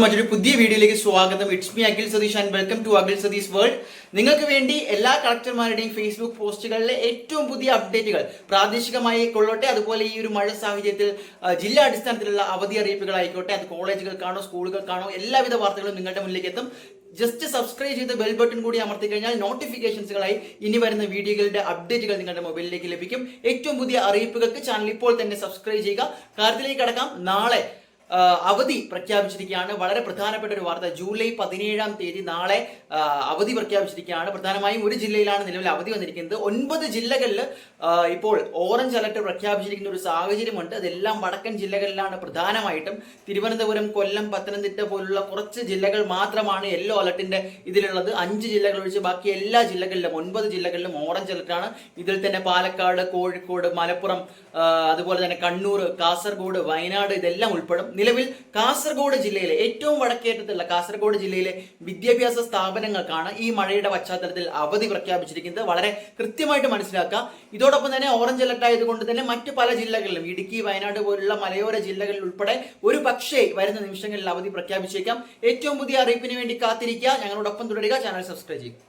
എല്ലാവർക്കും മറ്റൊരു പുതിയ വീഡിയോയിലേക്ക് സ്വാഗതം. It's me Akhil Satheesh and welcome to Akhil Satheesh world നിങ്ങൾക്ക് വേണ്ടി എല്ലാ കളക്ടർമാരുടെയും ഫേസ്ബുക്ക് പോസ്റ്റുകളിലെ ഏറ്റവും പുതിയ അപ്ഡേറ്റുകൾ പ്രാദേശികമായി കൊള്ളോട്ടെ. അതുപോലെ ഈ ഒരു മഴ സാഹചര്യത്തിൽ ജില്ലാ അടിസ്ഥാനത്തിലുള്ള അവധി അറിയിപ്പുകൾ അറിയിപ്പുകളായിക്കോട്ടെ അത് കോളേജുകൾക്കാണോ സ്കൂളുകൾക്കാണോ എല്ലാവിധ വാർത്തകളും നിങ്ങളുടെ മുന്നിലേക്ക് എത്തും. ജസ്റ്റ് സബ്സ്ക്രൈബ് ചെയ്ത് ബെൽ ബട്ടൺ കൂടി അമർത്തി കഴിഞ്ഞാൽ നോട്ടിഫിക്കേഷൻസുകളായി ഇനി വരുന്ന വീഡിയോകളുടെ അപ്ഡേറ്റുകൾ നിങ്ങളുടെ മൊബൈലിലേക്ക് ലഭിക്കും. ഏറ്റവും പുതിയ അറിയിപ്പുകൾക്ക് ചാനൽ ഇപ്പോൾ തന്നെ സബ്സ്ക്രൈബ് ചെയ്യുക. കാര്യത്തിലേക്ക് കടക്കാം. നാളെ അവധി പ്രഖ്യാപിച്ചിരിക്കുകയാണ്. വളരെ പ്രധാനപ്പെട്ട ഒരു വാർത്ത. ജൂലൈ പതിനേഴാം തീയതി നാളെ അവധി പ്രഖ്യാപിച്ചിരിക്കുകയാണ്. പ്രധാനമായും ഒരു ജില്ലയിലാണ് നിലവിൽ അവധി വന്നിരിക്കുന്നത്. ഒൻപത് ജില്ലകളിൽ ഇപ്പോൾ ഓറഞ്ച് അലർട്ട് പ്രഖ്യാപിച്ചിരിക്കുന്ന ഒരു സാഹചര്യമുണ്ട്. അതെല്ലാം വടക്കൻ ജില്ലകളിലാണ് പ്രധാനമായിട്ടും. തിരുവനന്തപുരം കൊല്ലം പത്തനംതിട്ട പോലുള്ള കുറച്ച് ജില്ലകൾ മാത്രമാണ് യെല്ലോ അലർട്ടിന്റെ ഇതിലുള്ളത്. അഞ്ച് ജില്ലകൾ ഒഴിച്ച് ബാക്കി എല്ലാ ജില്ലകളിലും ഒൻപത് ജില്ലകളിലും ഓറഞ്ച് അലർട്ടാണ്. ഇതിൽ തന്നെ പാലക്കാട് കോഴിക്കോട് മലപ്പുറം അതുപോലെ തന്നെ കണ്ണൂർ കാസർഗോഡ് വയനാട് ഇതെല്ലാം ഉൾപ്പെടും. നിലവിൽ കാസർഗോഡ് ജില്ലയിലെ ഏറ്റവും വടക്കേറ്റത്തുള്ള കാസർഗോഡ് ജില്ലയിലെ വിദ്യാഭ്യാസ സ്ഥാപനങ്ങൾക്കാണ് ഈ മഴയുടെ പശ്ചാത്തലത്തിൽ അവധി പ്രഖ്യാപിച്ചിരിക്കുന്നത്. വളരെ കൃത്യമായിട്ട് മനസ്സിലാക്കുക. ഇതോടൊപ്പം തന്നെ ഓറഞ്ച് അലർട്ട് ആയതുകൊണ്ട് തന്നെ മറ്റു പല ജില്ലകളിലും ഇടുക്കി വയനാട് പോലുള്ള മലയോര ജില്ലകളിൽ ഉൾപ്പെടെ ഒരു പക്ഷേ വരുന്ന നിമിഷങ്ങളിൽ അവധി പ്രഖ്യാപിച്ചേക്കാം. ഏറ്റവും പുതിയ അറിയിപ്പിന് വേണ്ടി കാത്തിരിക്കുക. ഞങ്ങളോടൊപ്പം തുടരുക. ചാനൽ സബ്സ്ക്രൈബ് ചെയ്യുക.